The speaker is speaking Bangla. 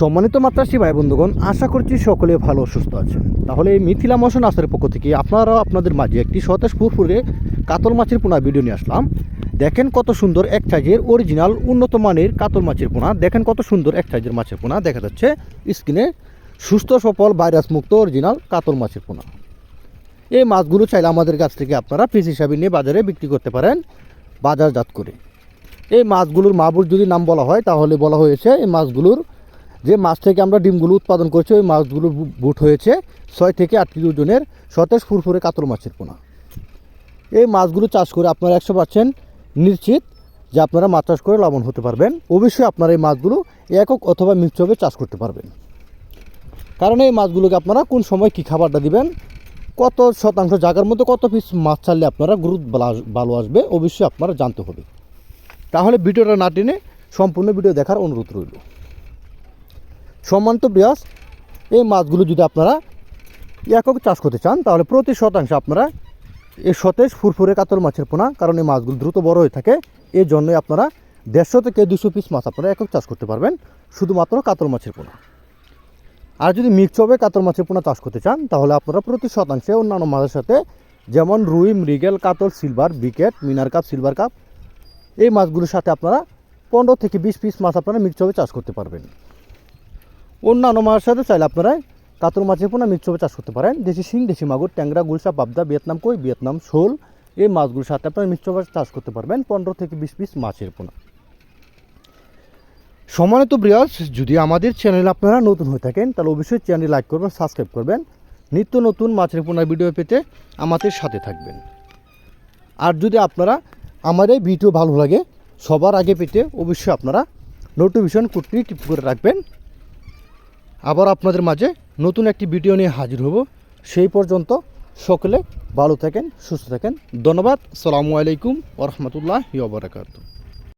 সম্মানিত মাত্রাসী ভাই বন্ধুগণ আশা করছি সকলে ভালো সুস্থ আছেন। তাহলে এই মিথিলা মশন আসার পক্ষ থেকে আপনারাও আপনাদের মাঝে একটি সতেজ পুরপুরে কাতল মাছের পোনা ভিডিও নিয়ে আসলাম। দেখেন কত সুন্দর এক সাইজের অরিজিনাল উন্নত মানের কাতল মাছের পোনা। দেখেন কত সুন্দর এক সাইজের মাছের পোনা। দেখা যাচ্ছে স্ক্রিনে সুস্থ, সফল ভাইরাস মুক্ত অরিজিনাল কাতল মাছের পোনা। এই মাছগুলো চাইলে আমাদের কাছ থেকে আপনারা পিস হিসাবে নিয়ে বাজারে বিক্রি করতে পারেন, বাজারজাত করে। এই মাছগুলোর মাবুর যদি নাম বলা হয়, তাহলে বলা হয়েছে এই মাছগুলোর যে মাছ থেকে আমরা ডিমগুলো উৎপাদন করছি, ওই মাছগুলো বুট হয়েছে ছয় থেকে আট কিলো ওজনের সতেজ ফুরফুরে কাতল মাছের পোনা। এই মাছগুলো চাষ করে আপনারা একশো পার্সেন্ট নিশ্চিত যে আপনারা মাছ চাষ করে লাভবান হতে পারবেন। অবশ্যই আপনারা এই মাছগুলো একক অথবা মিশ্রভাবে চাষ করতে পারবেন। কারণ এই মাছগুলোকে আপনারা কোন সময় কী খাবারটা দিবেন, কত শতাংশ জায়গার মধ্যে কত পিস মাছ ছাড়লে আপনারা গ্রুথ ভালো আসবে, অবশ্যই আপনারা জানতে হবে। তাহলে ভিডিওটা না টেনে সম্পূর্ণ ভিডিও দেখার অনুরোধ রইল। সম্মানিত ব্রিয়াস এই মাছগুলো যদি আপনারা একক চাষ করতে চান, তাহলে প্রতি শতাংশে আপনারা এই সতেজ ফুরফুরে কাতল মাছের পোনা, কারণ এই মাছগুলো দ্রুত বড় হয়ে থাকে। এই জন্যই আপনারা দেড়শো থেকে দুশো পিস মাছ আপনারা একক চাষ করতে পারবেন, শুধুমাত্র কাতল মাছের পোনা। আর যদি মিক্স হবে কাতল মাছের পোনা চাষ করতে চান, তাহলে আপনারা প্রতি শতাংশে অন্যান্য মাছের সাথে যেমন রুই, মৃগেল, কাতল, সিলভার, বিকেট, মিনার কাপ, সিলভার কাপ, এই মাছগুলোর সাথে আপনারা পনেরো থেকে বিশ পিস মাছ আপনারা মিক্স হবে চাষ করতে পারবেন। অন্যান্য মাছের সাথে চাইলে আপনারা কাতল মাছের পোনা হবে চাষ করতে পারেন। দেশি শিং, দেশি মাগুর, ট্যাংরা গুলশা পাবদা, ভিয়েতনাম কই, ভিয়েতনাম, শোল, এই মাছগুলোর সাথে আপনারা মিশ্রভাবে চাষ করতে পারবেন পনেরো থেকে বিশ পিস মাছের পোনা। সমানিত ব্রিয়াস যদি আমাদের চ্যানেল আপনারা নতুন হয়ে থাকেন, তাহলে অবশ্যই চ্যানেল লাইক করবেন, সাবস্ক্রাইব করবেন। নিত্য নতুন মাছের পোনার ভিডিও পেতে আমাদের সাথে থাকবেন। আর যদি আপনারা আমার এই ভিডিও ভালো লাগে, সবার আগে পেতে অবশ্যই আপনারা নোটিফিকেশন কুটনি টিপ করে রাখবেন। আবার আপনাদের মাঝে নতুন একটি ভিডিও নিয়ে হাজির হব। সেই পর্যন্ত সকলে ভালো থাকেন, সুস্থ থাকেন। ধন্যবাদ। সালামু আলাইকুম ওরহমতুল্লাহ বারাকাতু